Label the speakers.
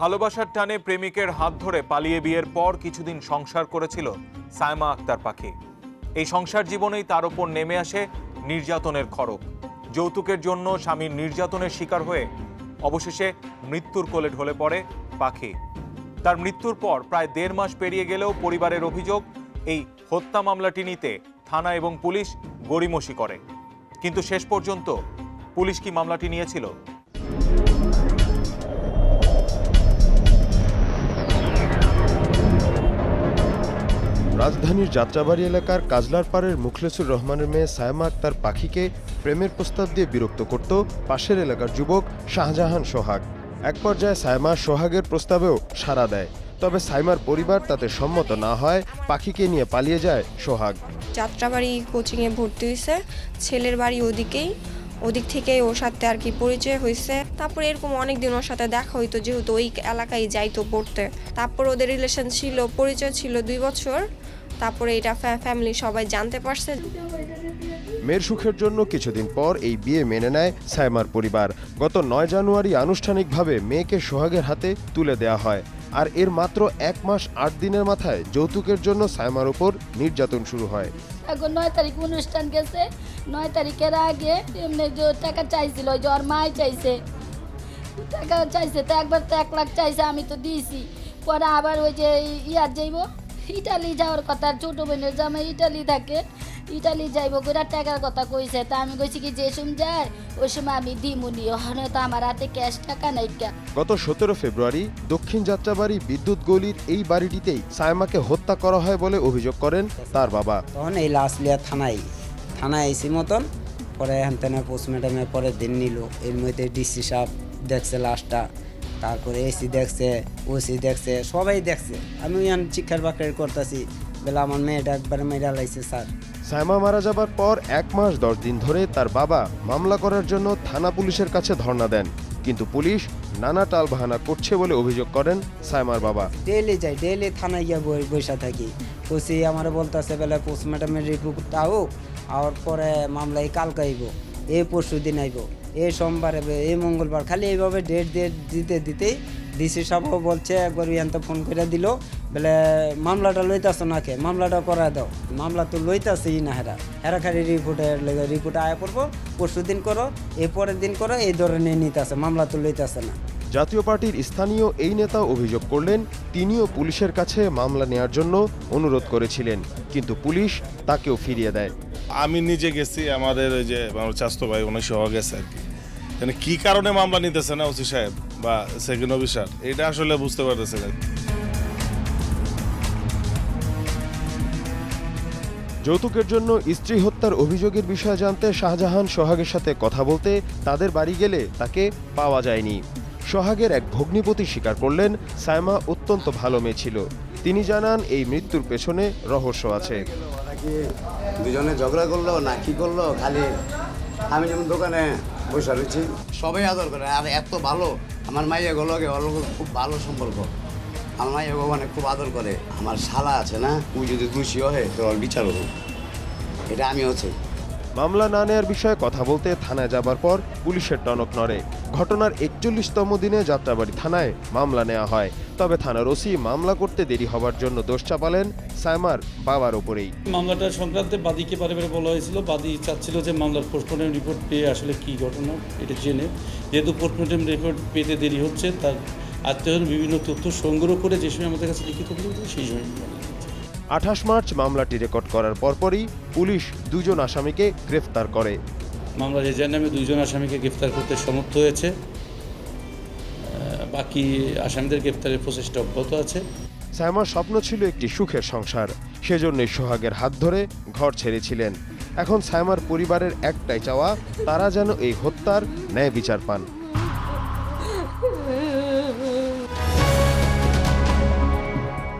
Speaker 1: ভালোবাসার টানে প্রেমিকের হাত ধরে পালিয়ে বিয়ের পর কিছুদিন সংসার করেছিল সায়মা আক্তার পাখি। এই সংসার জীবনেই তার ওপর নেমে আসে নির্যাতনের খড়ক যৌতুকের জন্য স্বামীর নির্যাতনের শিকার হয়ে অবশেষে মৃত্যুর কোলে ঢলে পড়ে পাখি। তার মৃত্যুর পর প্রায় দেড় মাস পেরিয়ে গেলেও পরিবারের অভিযোগ, এই হত্যা মামলাটি নিতে থানা এবং পুলিশ গড়িমসি করে। কিন্তু শেষ পর্যন্ত পুলিশ কি মামলাটি নিয়েছিল?
Speaker 2: রাজধানীর যাত্রাবাড়ি এলাকার কাজলার পাড়ের মুখলেসুর রহমানের মেয়ে সায়মা আক্তার পাখিকে প্রেমের প্রস্তাব দিয়ে বিরক্ত করত পাশের এলাকার যুবক শাহজাহান সোহাগ। এক পর্যায়ে সায়মা সোহাগের প্রস্তাবেও সাড়া দেয়। তবে সাইমার পরিবার তাতে সম্মত না হয়, পাখিকে নিয়ে পালিয়ে যায় সোহাগ।
Speaker 3: যাত্রাবাড়ি কোচিংয়ে ভর্তি হয়েছে, ছেলের বাড়ি ওদিকেই। ওদিক থেকে ওর সাথে আর কি পরিচয় হয়েছে। তারপর এরকম অনেক দিন ওর সাথে দেখা হইতো, যেহেতু ওই এলাকায় যাইতো পড়তে। তারপর ওদের রিলেশন ছিল, পরিচয় ছিল দুই বছর। তারপরে এটা ফ্যামিলি সবাই জানতে পারছে।
Speaker 2: মেয়ের সুখের জন্য কিছুদিন পর এই বিয়ে মেনে নেয় সাইমার পরিবার। গত নয় জানুয়ারি আনুষ্ঠানিকভাবে মেয়েকে সোহাগের হাতে তুলে দেওয়া হয়। আর এর মাত্র এক মাস আট দিনের মাথায় যৌতুকের জন্য সাইমার উপর নির্যাতন শুরু হয়।
Speaker 4: এখন নয় তারিখ অনুষ্ঠান গেছে। নয় তারিখের আগে এমনি যে টাকা চাইছিল ওই যে ওর মাই চাইছে। টাকা চাইছে তো একবার তো এক লাখ চাইছে আমি তো দিয়েছি। পরে আবার ওই যে ইয়ার যাইব ইটালি যাওয়ার কথা ছোটো বোনের জামাই ইটালি থাকে ইটালি যাইব করে টাকার কথা কইছে। তা আমি কইছি কি যে সময় যায় ওই সময় আমি দিমুনি ওখানে তো আমার হাতে ক্যাশ টাকা নাই কা।
Speaker 2: গত সতেরো ফেব্রুয়ারি দক্ষিণ যাত্রাবাড়ি বিদ্যুৎ গলির এই বাড়িটিতেই সায়মাকে হত্যা করা হয় বলে অভিযোগ করেন তার বাবা।
Speaker 5: তখন এই লাশ লিয়া থানায় থানায় আইসি মতন পরে এখান থেকে পোস্টমর্টমের পরে দিন নিল। এর মধ্যে ডিসি সাহেব দেখছে লাশটা। তারপরে এসি দেখছে ওসি দেখছে সবাই দেখছে। আমি ইয়ান চিক্ষার বাকড়ি করতেছি বলে আমার মেয়েটা একবার মেয়েরা লাইছে স্যার।
Speaker 2: সায়মা মারা যাবার পর এক মাস দশ দিন ধরে তার বাবা মামলা করার জন্য থানা পুলিশের কাছে ধর্ণা দেন। কিন্তু পুলিশ নানা টালবাহানা করছে বলে অভিযোগ করেন সায়মার বাবা।
Speaker 5: ডেইলি যাই ডেইলি থানায় গিয়ে বই বসে থাকি। ওসি আমার বলতেছে বেলা পোস্টমর্টমের রিপোর্টটা হোক আর পরে মামলায় কালকে আইব এই পরশু দিন আইব। এই সোমবার এই মঙ্গলবার। খালি এইভাবে ডেট ডেট দিতে দিতেই ডিসি সাহেবও বলছে একবার ইয়ান্ত ফোন করে দিল। বলে, মামলাটা লইতাছ না কে মামলাটা করায় দাও। মামলা তো লইতাছেই না হেরা। হেরা খালি রিপোর্টের রিপোর্ট আয়া করব, পরশু দিন করো এই পরের দিন করো, এই ধরনের নিতেছে, মামলা তো লইতাছে না।
Speaker 2: জাতীয় পার্টির স্থানীয় এই নেতা অভিযোগ করলেন, তিনিও পুলিশের কাছে মামলা নেয়ার জন্য অনুরোধ করেছিলেন, কিন্তু পুলিশ তাকেও ফিরিয়ে দেয়।
Speaker 6: আমি নিজে গেছি, আমাদের ওই যে আমার স্বাস্থ্য ভাই উনি সহ গেছে আর কি। মানে কি কারণে মামলা নিতেছে না ওসি সাহেব বা সেকেন্ড অফিসার, এটা আসলে বুঝতে পারতেছে না।
Speaker 2: যৌতুকের জন্য স্ত্রী হত্যার অভিযোগের বিষয়ে জানতে শাহজাহান সোহাগের সাথে কথা বলতে তাদের বাড়ি গেলে তাকে পাওয়া যায়নি। সোহাগের এক ভগ্নিপতি স্বীকার করলেন সায়মা অত্যন্ত ভালো মেয়ে ছিল। তিনি জানান, এই মৃত্যুর পেছনে রহস্য আছে।
Speaker 7: দুজনে ঝগড়া করল, না কি করল, খালি আমি যেমন দোকানে বসে রয়েছি, সবাই আদর করে। আর এত ভালো, আমার মাইয়া গুলোকে ওর খুব ভালো সম্পর্ক। আমার মাইয়া ভগবানে খুব আদর করে। আমার শালা আছে না তুই যদি দোষী হয়, তো ওর বিচার হোক এটা আমি হচ্ছে
Speaker 2: মামলা না নেয়ার বিষয়ে কথা বলতে থানায় যাবার পর পুলিশের টনক নড়ে। ঘটনার একচল্লিশতম দিনে যাত্রাবাড়ি থানায় মামলা নেওয়া হয়। তবে থানার ওসি মামলা করতে দেরি হবার জন্য দোষ চাপালেন সায়মার বাবার ওপরেই।
Speaker 8: মামলাটা সংক্রান্তে বাদীকে বারে বলা হয়েছিল। বাদী চাচ্ছিল যে মামলার পোস্টমর্টম রিপোর্ট পেয়ে আসলে কী ঘটনা, এটা জেনে। যেহেতু পোস্টমর্টম রিপোর্ট পেতে দেরি হচ্ছে, তার আত্মীয়র বিভিন্ন তথ্য সংগ্রহ করে যে সময় আমাদের কাছে লিখিত সেই সময়।
Speaker 2: আঠাশ মার্চ মামলাটি রেকর্ড করার পরপরই পুলিশ দুজন আসামিকে গ্রেফতার করে।
Speaker 8: মামলার এজার নামে দুইজন আসামিকে গ্রেফতার করতে সমর্থ হয়েছে। বাকি আসামিদের গ্রেফতারের প্রচেষ্টা অব্যাহত আছে।
Speaker 2: সায়মার স্বপ্ন ছিল একটি সুখের সংসার সেজন্যই সোহাগের হাত ধরে ঘর ছেড়েছিলেন। এখন সায়মার পরিবারের একটাই চাওয়া তারা যেন এই হত্যার ন্যায় বিচার পান।